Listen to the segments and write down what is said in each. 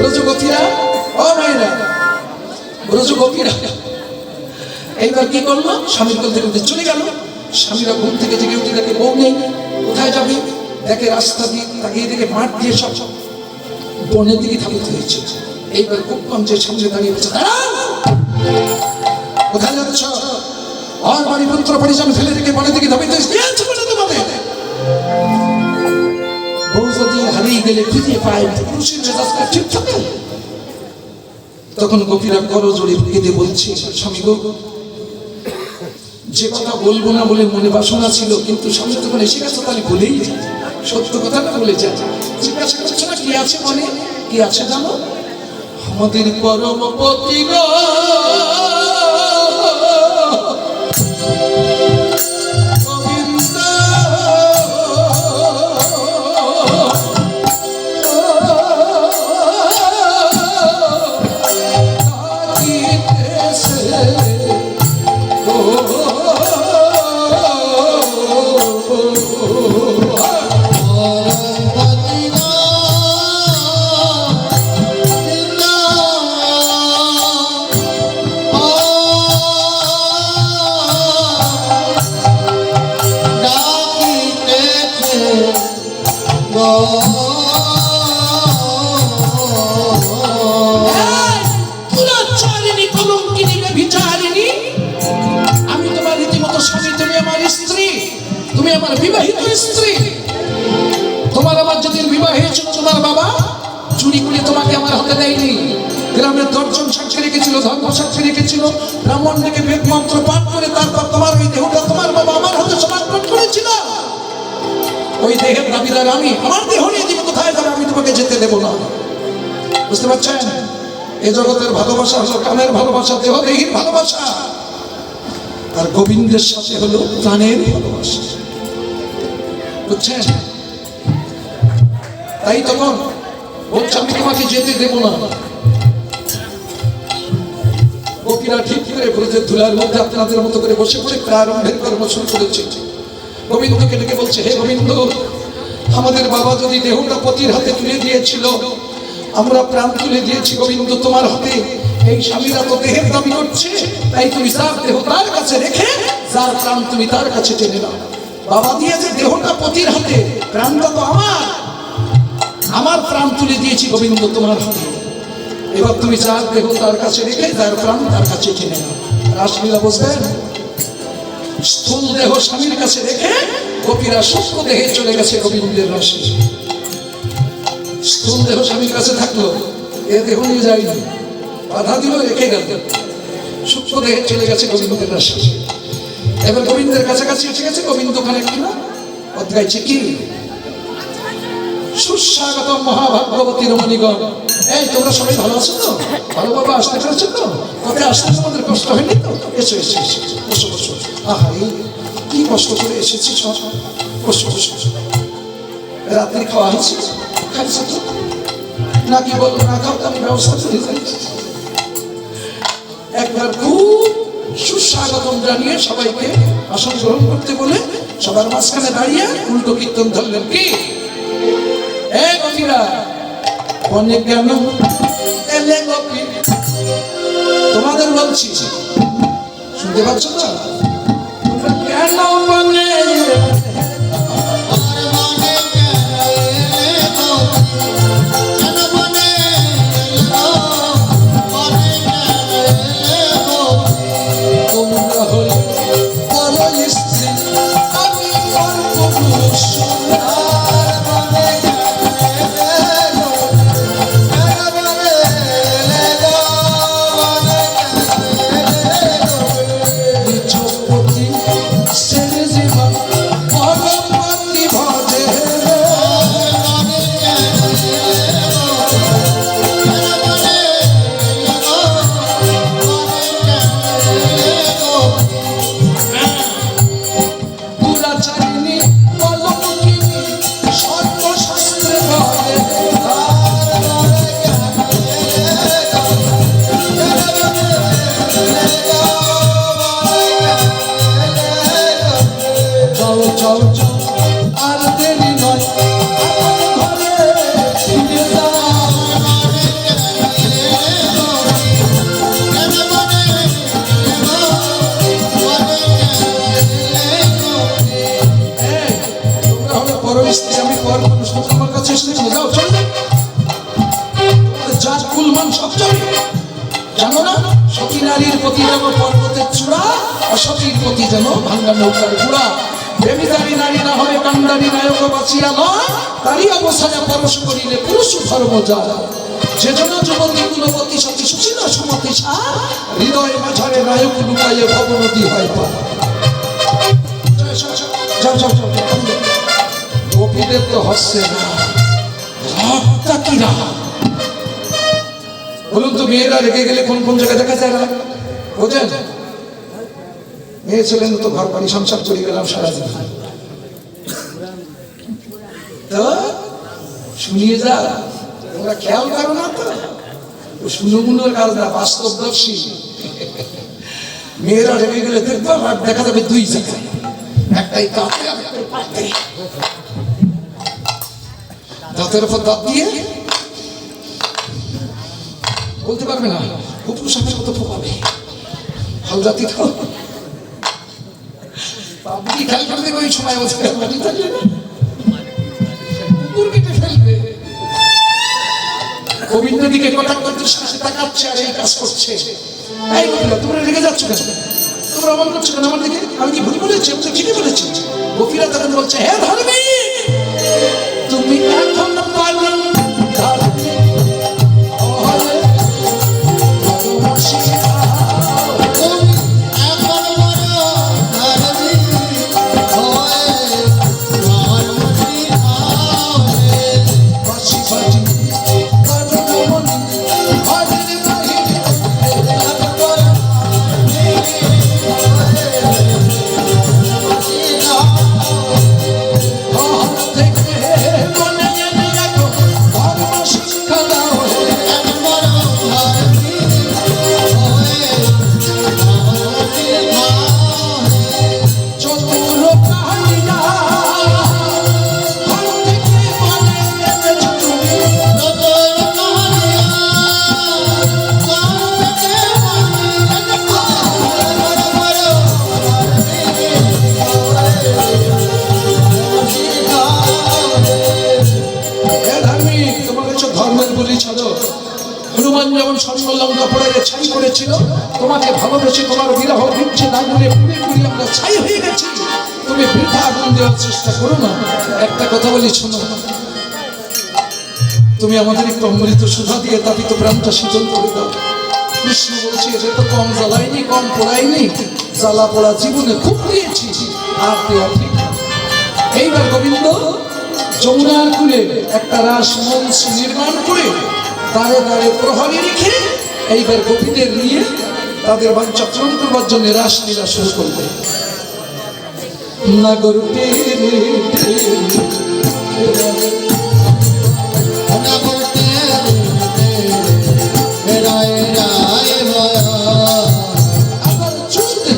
ব্রজগোপীরা? ও মায়েরা, ব্রজগোপীরা। এইবার কি করল? স্বামীর কোল থেকে উঠে চলে গেল। স্বামীরা ঘুম থেকে জেগে উঠে দেখে বউ নেই, কোথায় যাবে? দেখে রাস্তা দিয়ে তাকিয়ে দেখে মাঠ দিয়ে সব সব বনের দিকে থাকতে হয়েছে। এইবার কুকঞ্চের সামনে দাঁড়িয়ে বলছে কোথায় যাচ্ছ? আর বাড়ি পুত্র পরিজন ফেলে রেখে বনে দিকে ধাবিত হয়েছে। তোমাদের? গেলে খুঁজে পায়। পুরুষের ঠিক থাকে। তখন গোপীরা করো জোরে কেঁদে বলছে স্বামী গো যে কথা বলব না বলে মনে বাসনা ছিল কিন্তু স্বামী তখন এসে গেছে তাহলে বলেই। সত্য কথাটা বলে যায়। জিজ্ঞাসা করছে না কি আছে মনে কি আছে জানো? আমাদের পরম পতি গো আমার বিবাহিত স্ত্রী। তোমার আমার যদি বিবাহ হয়েছিল তোমার বাবা, চুরি করে তোমাকে আমার হাতে দেয়নি। গ্রামের দর্শন সাক্ষী রেখেছিল, ধর্ম সাক্ষী রেখেছিল, ব্রাহ্মণ থেকে বেদ মন্ত্র পাঠ করে তারপর তোমার ওই দেহটা তোমার বাবা আমার হাতে সমর্পণ করেছিল। ওই দেহের দাবিদার আমি, আমার দেহ নিয়ে তুমি কোথায় যাবে? আমি তোমাকে যেতে দেবো না। বুঝতে পারছেন? এ জগতের ভালোবাসা হলো কামের ভালোবাসা দেহ দেহীর ভালোবাসা। আর গোবিন্দের সাথে হলো প্রাণের ভালোবাসা। বুঝছেন? তাই তখন বলছে, আমি তোমাকে যেতে দেবো না। ঠিক করে ব্রজের ধুলার মধ্যে আপনাদের মতো করে বসে পড়ে প্রারম্ভের কর্ম শুরু করেছে। গোবিন্দকে ডেকে বলছে, হে গোবিন্দ, আমাদের বাবা যদি দেহটা পতির হাতে তুলে দিয়েছিল, আমরা প্রাণ তুলে দিয়েছি গোবিন্দ, তোমার হাতে এই স্বামীরা তো দেহের দাবি করছে, তাই তুমি যার দেহ তার কাছে রেখে যার প্রাণ তুমি তার কাছে টেনে নাও। বাবা দিয়েছে দেহটা পতির হাতে। প্রাণটা তো আমার। আমার প্রাণ তুলে দিয়েছি গোবিন্দ তোমার হাতে। এবার তুমি যার দেহ তার কাছে রেখে তার প্রাণ তার কাছে নাও। রাসলীলা বুঝবেন স্থূল দেহ স্বামীর কাছে রেখে গোপীরা সূক্ষ্ম দেহে চলে গেছে গোবিন্দের রসে। স্থূল দেহ স্বামীর কাছে থাকল, এ দেহ নিয়ে যায়নি। বাধা দিল, রেখে গেল। সূক্ষ্ম দেহে চলে গেছে গোবিন্দের রসে। এবার গোবিন্দের কাছাকাছি এসে গেছে, গোবিন্দ ওখানে কি না অধ্যায়ছে কি? সুস্বাগত মহাভাগ্যবতী রমণীগণ। এই, তোমরা সবাই ভালো আছো তো? ভালো বাবা, আসতে পেরেছ তো? তবে আসতে তোমাদের কষ্ট হয়নি তো? এসো এসো এসো, বসো বসো। আহা, এই কি কষ্ট করে এসেছি সব? বসো বসো। রাত্রি খাওয়া হয়েছে? খাইছো তো? নাকি বলো না, খাও তো আমি ব্যবস্থা করে একবার খুব সুস্বাগতম জানিয়ে সবাইকে আসন গ্রহণ করতে বলে সবার মাঝখানে দাঁড়িয়ে উল্টো কীর্তন ধরলেন কি? অনেক তোমাদের বলছি। শুনতে পাচ্ছ তো Deus. নারীর প্রতি যেন পর্বতের চূড়া, অসতীর প্রতি যেন ভাঙ্গা নৌকার চূড়া প্রেমিকারী নারী না হলে কান্দারি নায়ক বাঁচিয়া নয় তারই অবসানে পরশ করিলে পুরুষ ধর্ম যেজন্য যুবতী সতী সুমতি সার, হৃদয় মাঝারে নায়ক লুকাইয়ে হয় পা। গোপীদের তো না। রাগটা কি রাগ বলুন তো, মেয়েরা রেগে গেলে কোন কোন জায়গায় দেখা যায় না? বোঝেন? মেয়ে ছিলেন তো ঘর বাড়ি, সংসার চলে গেলাম সারা জীবন তো শুনিয়ে যা, তোমরা খেয়াল করো না তো। ও শুনুগুনোর কাজ না, বাস্তবদর্শী। মেয়েরা রেগে গেলে দেখব আর দেখা যাবে দুই জায়গায়। একটাই কাঁপে দাঁতের উপর দাঁত দিয়ে। বলতে পারবে না কুকুর সাপের কত গোবিন্দ দিকে তাকাচ্ছে কাজ করছে। যাচ্ছ তোমরা আমার দিকে? আমি কি ভুল বলেছি? আমি বলেছি। গোপীরা তখন বলছে হ্যাঁ হনুমান যেমন স্বর্ণ লঙ্কা পড়ে ছাই করেছিল, তোমাকে ভালোবেসে তোমার বিরহ ভিড়ছে না বলে পুড়ে পুড়ে আমরা ছাই হয়ে গেছি। তুমি বৃথা আগুন দেওয়ার চেষ্টা করো না। একটা কথা বলি, শোনো। তুমি আমাদের একটু অমৃত সুধা দিয়ে তাপিত প্রাণটা শীতল করে দাও। কৃষ্ণ বলছে যে তো কম জ্বালাইনি, কম পোড়াইনি, জ্বালা পোড়া জীবনে খুব দিয়েছি, আর দেওয়া ঠিক এইবার গোবিন্দ যমুনার কুলে একটা রাস মঞ্চ নির্মাণ করে দাঁড়ে দাঁড়ে প্রহরী রেখে এইবার গোপীদের নিয়ে তাদের বাঞ্ছা পূরণ করবার জন্য রাস লীলা করবে নাগর টেনে আবার ছুটতে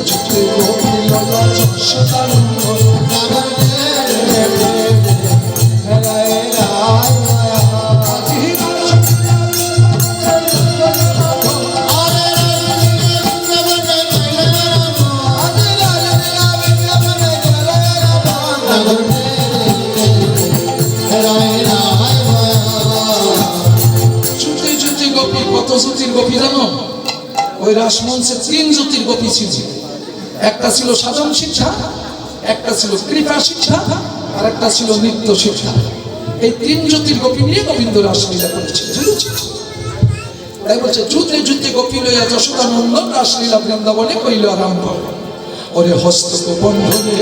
ওই রাসমঞ্চে তিন জ্যোতির গোপী ছিল। একটা ছিল সাধন শিক্ষা, একটা ছিল কৃপা শিক্ষা, আর একটা ছিল নিত্য শিক্ষা। এই তিন জ্যোতির গোপী নিয়ে গোবিন্দ রাসলীলা করেছে তাই বলছে, যুদ্ধে যুদ্ধে গোপী লইয়া যশোদানন্দ রাসলীলা বৃন্দাবনে কইল আরম্ভ। ওরে হস্ত বন্ধনে